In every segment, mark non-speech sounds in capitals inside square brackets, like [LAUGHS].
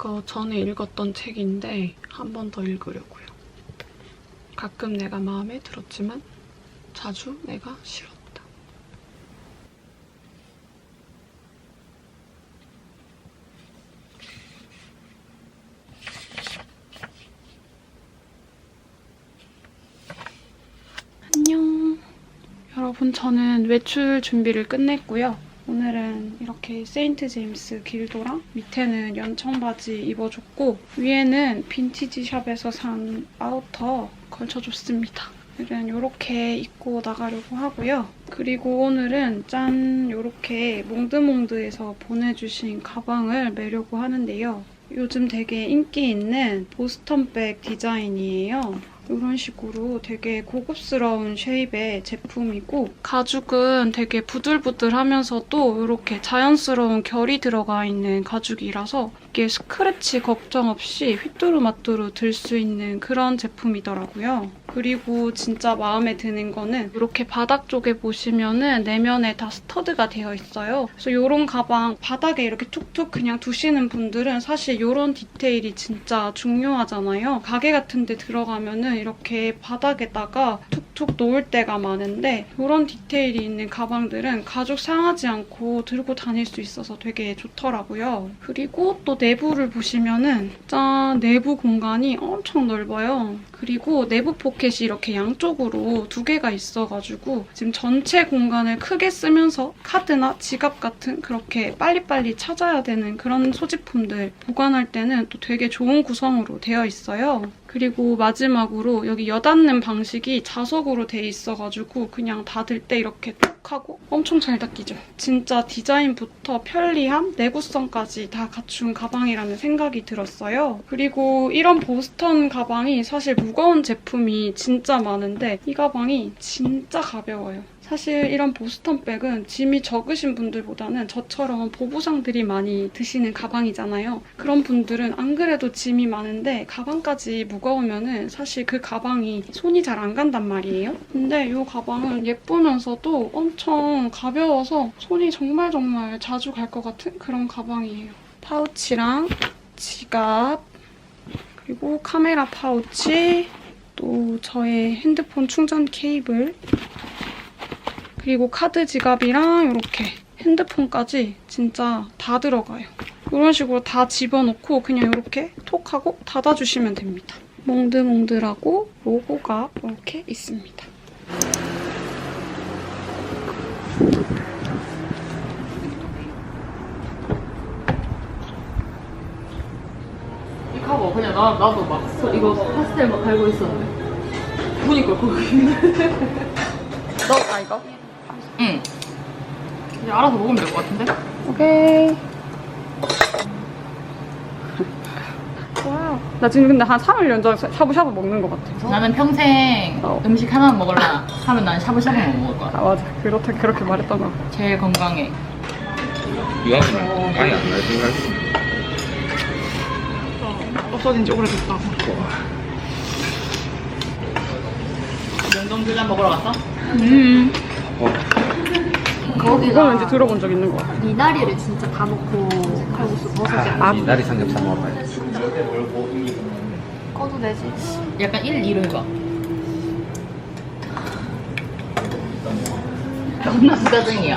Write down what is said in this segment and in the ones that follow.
이거 전에 읽었던 책인데 한 번 더 읽으려고요. 가끔 내가 마음에 들었지만 자주 내가 싫었다. 안녕. 여러분, 저는 외출 준비를 끝냈고요. 오늘은 이렇게 세인트 제임스 길도랑 밑에는 연청 바지 입어줬고 위에는 빈티지 샵에서 산 아우터 걸쳐줬습니다. 오늘은 이렇게 입고 나가려고 하고요. 그리고 오늘은 짠 이렇게 몽드몽드에서 보내주신 가방을 매려고 하는데요. 요즘 되게 인기 있는 보스턴백 디자인이에요. 이런 식으로 되게 고급스러운 쉐입의 제품이고 가죽은 되게 부들부들하면서도 이렇게 자연스러운 결이 들어가 있는 가죽이라서 이게 스크래치 걱정 없이 휘뚜루마뚜루 들 수 있는 그런 제품이더라고요. 그리고 진짜 마음에 드는 거는 이렇게 바닥 쪽에 보시면은 내면에 다 스터드가 되어 있어요. 그래서 이런 가방 바닥에 이렇게 툭툭 그냥 두시는 분들은 사실 이런 디테일이 진짜 중요하잖아요. 가게 같은 데 들어가면은 이렇게 바닥에다가 툭툭 놓을 때가 많은데 이런 디테일이 있는 가방들은 가죽 상하지 않고 들고 다닐 수 있어서 되게 좋더라고요. 그리고 또 내부를 보시면은 짠 내부 공간이 엄청 넓어요. 그리고 내부 포켓이 이렇게 양쪽으로 두 개가 있어가지고 지금 전체 공간을 크게 쓰면서 카드나 지갑 같은 그렇게 빨리빨리 찾아야 되는 그런 소지품들 보관할 때는 또 되게 좋은 구성으로 되어 있어요. 그리고 마지막으로 여기 여닫는 방식이 자석으로 돼 있어가지고 그냥 닫을 때 이렇게 톡 하고 엄청 잘 닫히죠. 진짜 디자인부터 편리함, 내구성까지 다 갖춘 가방이라는 생각이 들었어요. 그리고 이런 보스턴 가방이 사실 무 거운 제품이 진짜 많은데 이 가방이 진짜 가벼워요. 사실 이런 보스턴 백은 짐이 적으신 분들보다는 저처럼 보부상들이 많이 드시는 가방이잖아요. 그런 분들은 안 그래도 짐이 많은데 가방까지 무거우면은 사실 그 가방이 손이 잘 안 간단 말이에요. 근데 이 가방은 예쁘면서도 엄청 가벼워서 손이 정말 정말 자주 갈 것 같은 그런 가방이에요. 파우치랑 지갑 그리고 카메라 파우치 또 저의 핸드폰 충전 케이블 그리고 카드 지갑이랑 이렇게 핸드폰까지 진짜 다 들어가요. 이런 식으로 다 집어넣고 그냥 이렇게 톡 하고 닫아주시면 됩니다. 몽드몽드라고 로고가 이렇게 있습니다. 이 가봐 그냥 나 나도 막 서- 이거 파스텔 막 달고 있었는데 보니까 거기 넣었다 이거? 응 이제 알아서 먹으면 될 것 같은데 오케이. 와우. 나 지금 근데 한 3일 연전 샤브샤브 먹는 것 같아. 나는 평생 어. 음식 하나만 먹을라 하면 난 샤브샤브만 먹을 거야 아 맞아. 그렇다 그렇게 말했던 거. 제일 건강해 유학은 아예 안날 생각 없어진 지 오래됐다고. 명동 두잔 먹으러 갔어? 음. 거기가 이건 왠지 들어본 적 있는 것 같아. 미나리를 진짜 다 넣고 칼국수 버섯에 아. 미나리 삼겹살 먹어봐요 꺼도 되지? 약간 1, 2로 해봐 겁나 부자쟁이야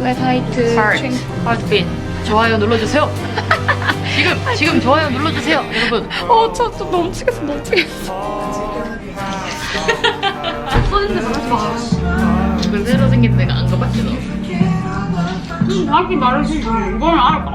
왜 타이트 Heart. Heartbeat. 좋아요 눌러주세요. 지금 지금 좋아요 눌러주세요, 여러분. 어, 저좀 넘치겠어, 넘치겠어. 쏘는데 말하지 마. 그 새로 생긴 데가 안 가봤지 너. 음, 자기 말하시지. 이거는 알아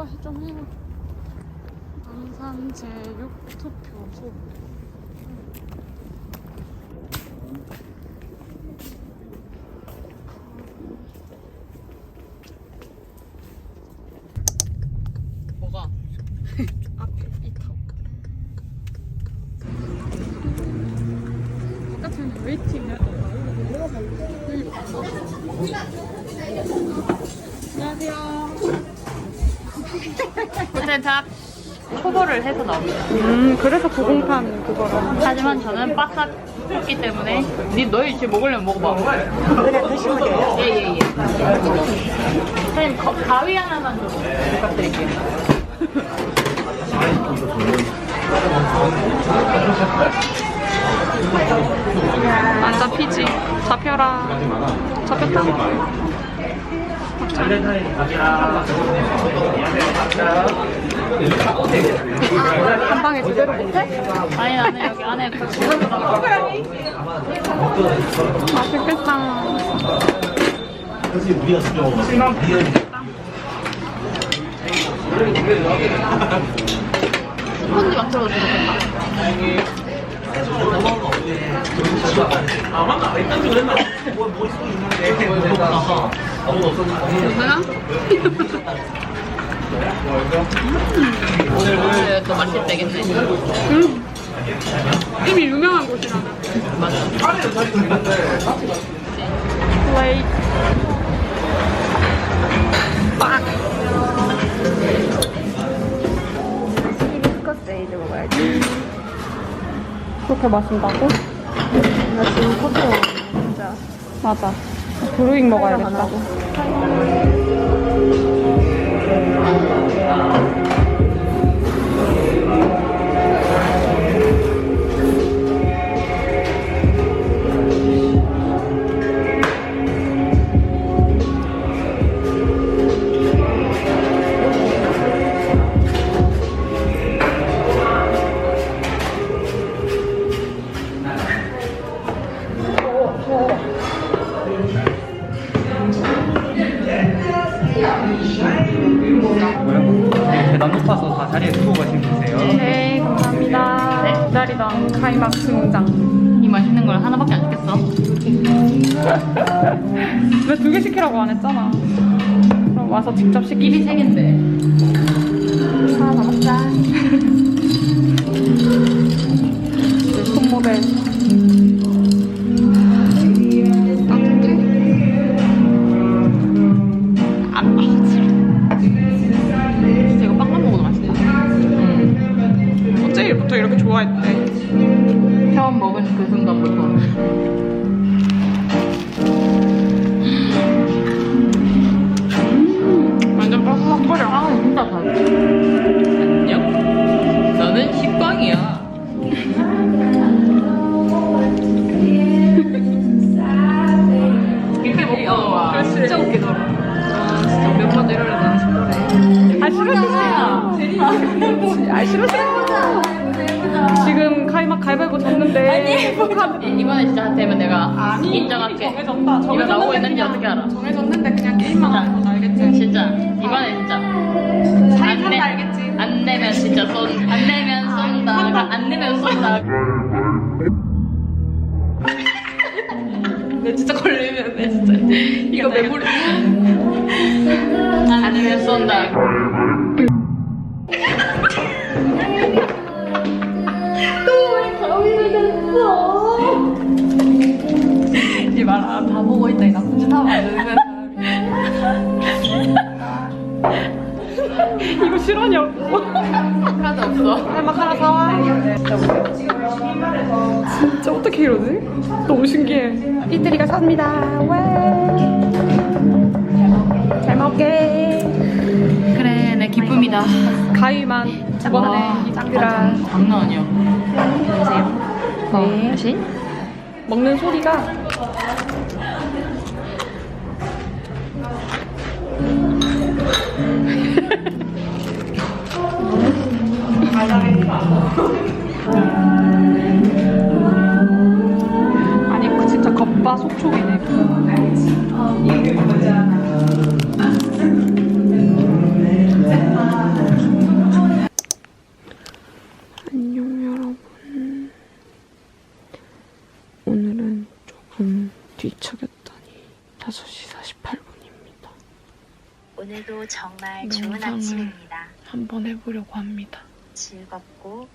그 아빠 좀 해라. 남산 제6 투표소. 해서 나옵니다. 음, 그래서 구공판 그거를. 하지만 저는 바삭 했기 때문에 니 너희 집 먹으려면 먹어봐. 그래 드시면 돼요. 예예예. 사장님 거- 가위 하나만 좀 부탁드릴게요. 안 잡히지. 잡혀라. 잡혔다. 한 방에 제대로 못해? 아니 나는 여기 안에 같이 맛있겠다. 스펀지 만들어도 좋겠다. 누구야? 오 늘 또 맛있게 되겠네. 음. 이미 유명한 곳이라면. 맞아. 플레이트. 빡. 스커세이드 먹어야지. 그렇게 마신다고? 나 지금 커피 먹어. 진짜. 맞아. 브루잉 먹어야겠다. 와서 직접 시키. 입이 세 갠데. 하나 더 먹자. [LAUGHS] 아, 싫어, 싫어. 지금 가이막 가위바위보 졌는데. 아니, 이번에 진짜 되면 내가 인정할게. 정해졌다. 이거 나오고 있는지 어떻게 알아? 정해졌는데 그냥 게임만 하는 건 알겠지? 진짜 이번에 진짜 안, 내, 알겠지? 안 내면 진짜 쏜, 안 내면 쏜다 안 내면 쏜다 [LAUGHS] 내 진짜 걸리면 내 진짜. 이거 메모리. 안 내면 쏜다 실화냐고. 하나도 없어 할막 하나 사와. 진짜 어떻게 이러지? 너무 신기해. 이태리가 삽니다. 와. 잘 먹게. 그래 내 기쁨이다 가위만 두 번에 이태리라. 장난 아니야 네. 다시. 먹는 소리가 [LAUGHS] 아니 그 진짜 겉바 속촉이네. 안녕 여러분. 오늘은 조금 뒤척였더니 5시 48분입니다. 오늘도 정말 좋은 아침입니다. 한번 해보려고 합니다. 즐겁고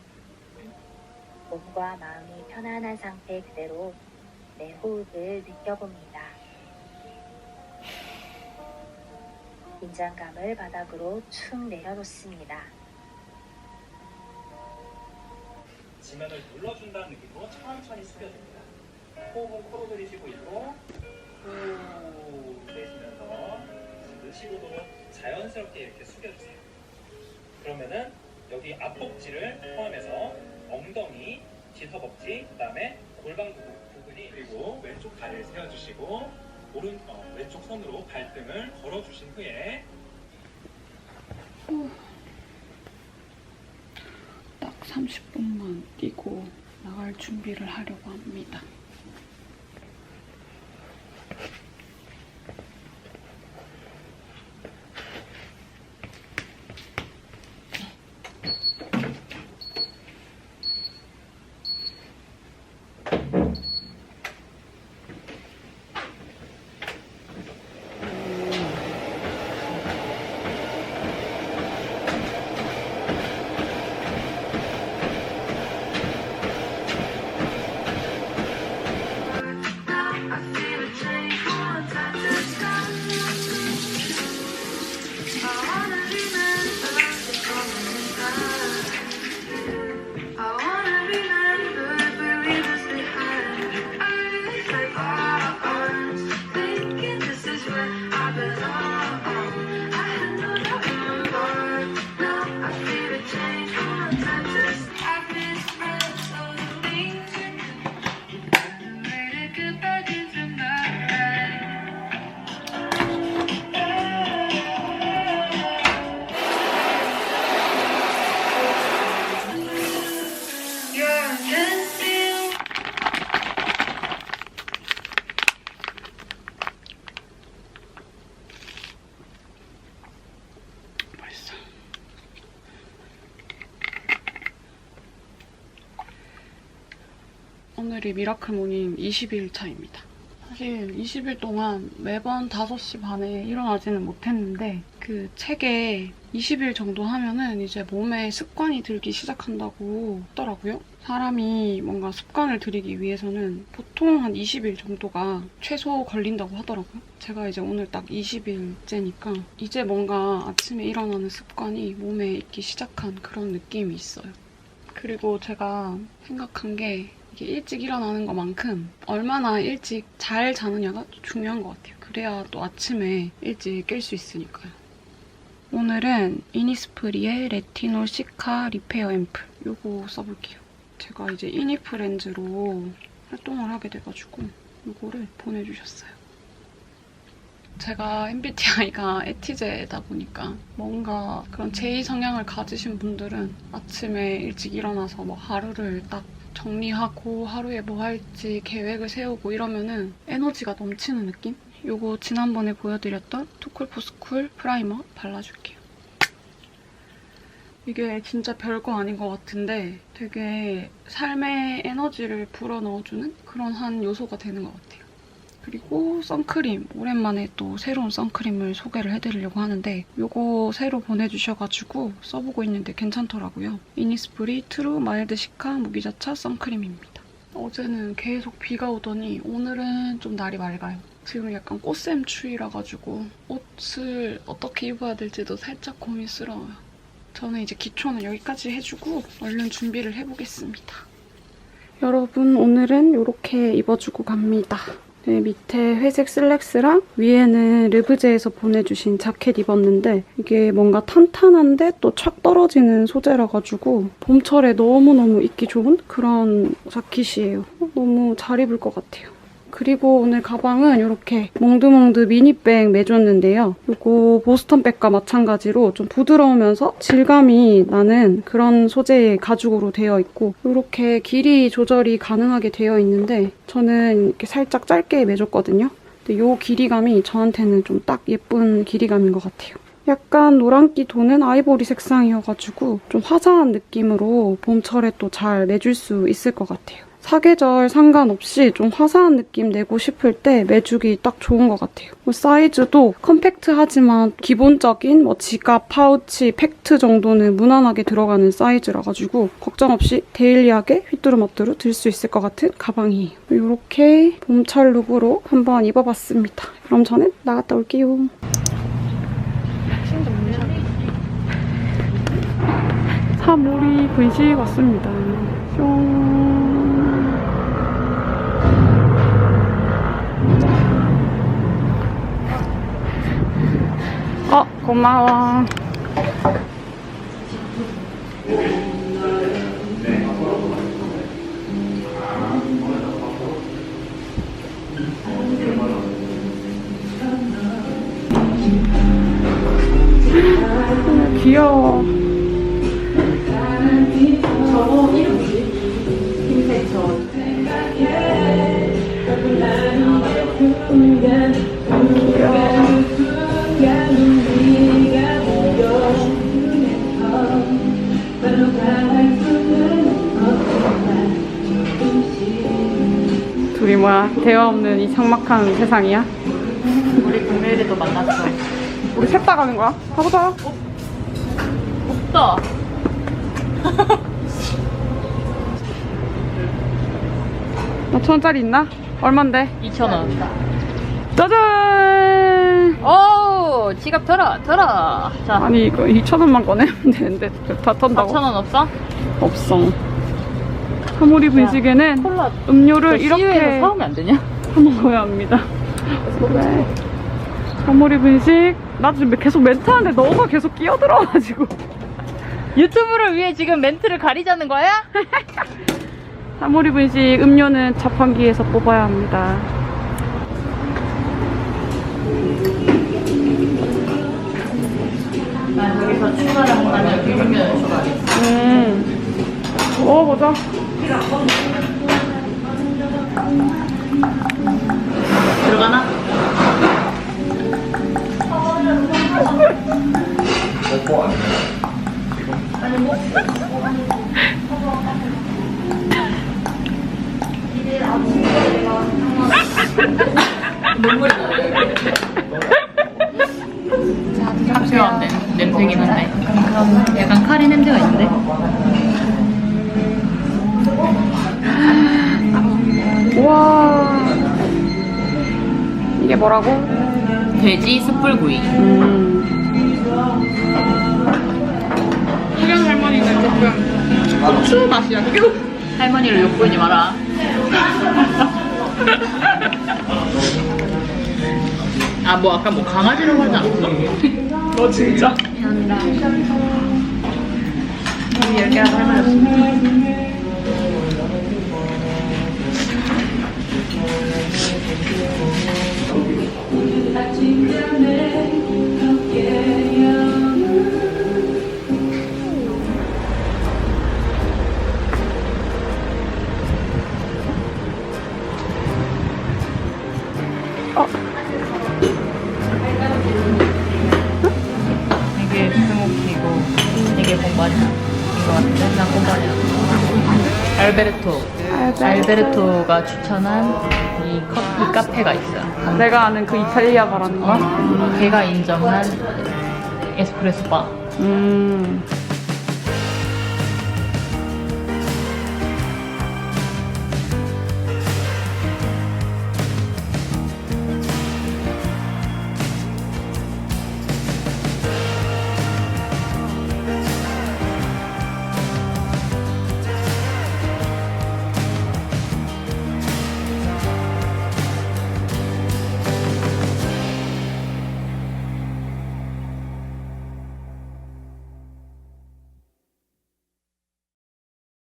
몸과 마음이 편안한 상태 그대로 내 호흡을 느껴봅니다. 긴장감을 바닥으로 축 내려놓습니다. 지면을 눌러준다는 느낌으로 천천히 숙여줍니다. 호흡은 코로 들이쉬고 있고 후 내쉬면서 느시고도 자연스럽게 이렇게 숙여주세요. 그러면은 여기 앞복지를 포함해서 엉덩이, 뒤터벅지, 그다음에 골반 부분, 부분 이 그리고 왼쪽 다리를 세워주시고 오른 어, 왼쪽 손으로 발등을 걸어주신 후에 딱 30분만 뛰고 나갈 준비를 하려고 합니다. 오늘이 미라클 모닝 20일 차입니다. 사실 20일 동안 매번 5시 반에 일어나지는 못했는데 그 책에 20일 정도 하면은 이제 몸에 습관이 들기 시작한다고 하더라고요. 사람이 뭔가 습관을 들이기 위해서는 보통 한 20일 정도가 최소 걸린다고 하더라고요. 제가 이제 오늘 딱 20일째니까 이제 뭔가 아침에 일어나는 습관이 몸에 있기 시작한 그런 느낌이 있어요. 그리고 제가 생각한 게 이게 일찍 일어나는 것만큼 얼마나 일찍 잘 자느냐가 중요한 것 같아요. 그래야 또 아침에 일찍 깰 수 있으니까요. 오늘은 이니스프리의 레티놀 시카 리페어 앰플 요거 써볼게요. 제가 이제 이니프 렌즈로 활동을 하게 돼가지고 요거를 보내주셨어요. 제가 MBTI가 에티제다 보니까 뭔가 그런 제2 성향을 가지신 분들은 아침에 일찍 일어나서 뭐 하루를 딱 정리하고 하루에 뭐 할지 계획을 세우고 이러면은 에너지가 넘치는 느낌? 요거 지난번에 보여드렸던 투쿨 포스쿨 프라이머 발라줄게요. 이게 진짜 별거 아닌 것 같은데 되게 삶의 에너지를 불어넣어주는 그런 한 요소가 되는 것 같아요. 그리고 선크림 오랜만에 또 새로운 선크림을 소개를 해드리려고 하는데 요거 새로 보내주셔가지고 써보고 있는데 괜찮더라고요. 이니스프리 트루 마일드 시카 무기자차 선크림입니다. 어제는 계속 비가 오더니 오늘은 좀 날이 맑아요. 지금 약간 꽃샘 추위라 가지고 옷을 어떻게 입어야 될지도 살짝 고민스러워요. 저는 이제 기초는 여기까지 해주고 얼른 준비를 해보겠습니다. 여러분 오늘은 이렇게 입어주고 갑니다. 네, 밑에 회색 슬랙스랑 위에는 르브제에서 보내주신 자켓 입었는데 이게 뭔가 탄탄한데 또 착 떨어지는 소재라 가지고 봄철에 너무너무 입기 좋은 그런 자켓이에요. 너무 잘 입을 것 같아요. 그리고 오늘 가방은 이렇게 몽드몽드 미니백 매줬는데요. 이거 보스턴백과 마찬가지로 좀 부드러우면서 질감이 나는 그런 소재의 가죽으로 되어 있고 이렇게 길이 조절이 가능하게 되어 있는데 저는 이렇게 살짝 짧게 매줬거든요. 근데 이 길이감이 저한테는 좀 딱 예쁜 길이감인 것 같아요. 약간 노란기 도는 아이보리 색상이어가지고 좀 화사한 느낌으로 봄철에 또 잘 매줄 수 있을 것 같아요. 사계절 상관없이 좀 화사한 느낌 내고 싶을 때 매주기 딱 좋은 것 같아요. 뭐 사이즈도 컴팩트하지만 기본적인 뭐 지갑, 파우치, 팩트 정도는 무난하게 들어가는 사이즈라 가지고 걱정 없이 데일리하게 휘뚜루마뚜루 들 수 있을 것 같은 가방이에요. 이렇게 봄철 룩으로 한번 입어봤습니다. 그럼 저는 나갔다 올게요. 사물이 분식 왔습니다. 뿅. 어, 고마워. 음, 귀여워. 대화 없는 이 삭막한 세상이야? 우리 금요일에도 만났어. 우리 셋 다 가는 거야? 가보자. 없다. 나 [LAUGHS] 천 원짜리 있나? 얼만데? 2,000원. 짜잔! 오, 지갑 들어, 들어. 자, 아니 이거 2천 원만 꺼내면 되는데 다 턴다고? 4,000원 없어? 없어. 사모리 분식에는 콜라. 음료를 이렇게 사오면 안 되냐? 먹어야 합니다. 그래. 사모리 분식 나 지금 계속 멘트 하는데 너가 계속 끼어들어가지고 유튜브를 위해 지금 멘트를 가리자는 거야? [LAUGHS] 사모리 분식 음료는 자판기에서 뽑아야 합니다. 난 여기서 출발하고 나면 비빔면을 좋아하겠어. 음. 먹어보자. 들어가나? 뽀뽀 아니야? 지금? 아니 뭐? 냄새긴 한데. 약간 카레 냄새가 있는데? 와. 이게 뭐라고? 돼지 숯불구이. 수경 할머니는 조금 고추 맛이야. 그게 할머니를 욕보이지 마라. 아, 뭐 아까 뭐 강아지라고 하지 않았어? 너 진짜. 우리 열개라도 할머니였 이게 스모키고 이게 공반이야. 이거 같은데? 난 공반이야. 알베르토. 알베르토가 추천한 이 커피 카페가 있어요. 내가 아는 그 이탈리아 말하는 거야? 걔가 인정한 에스프레소 바. 음.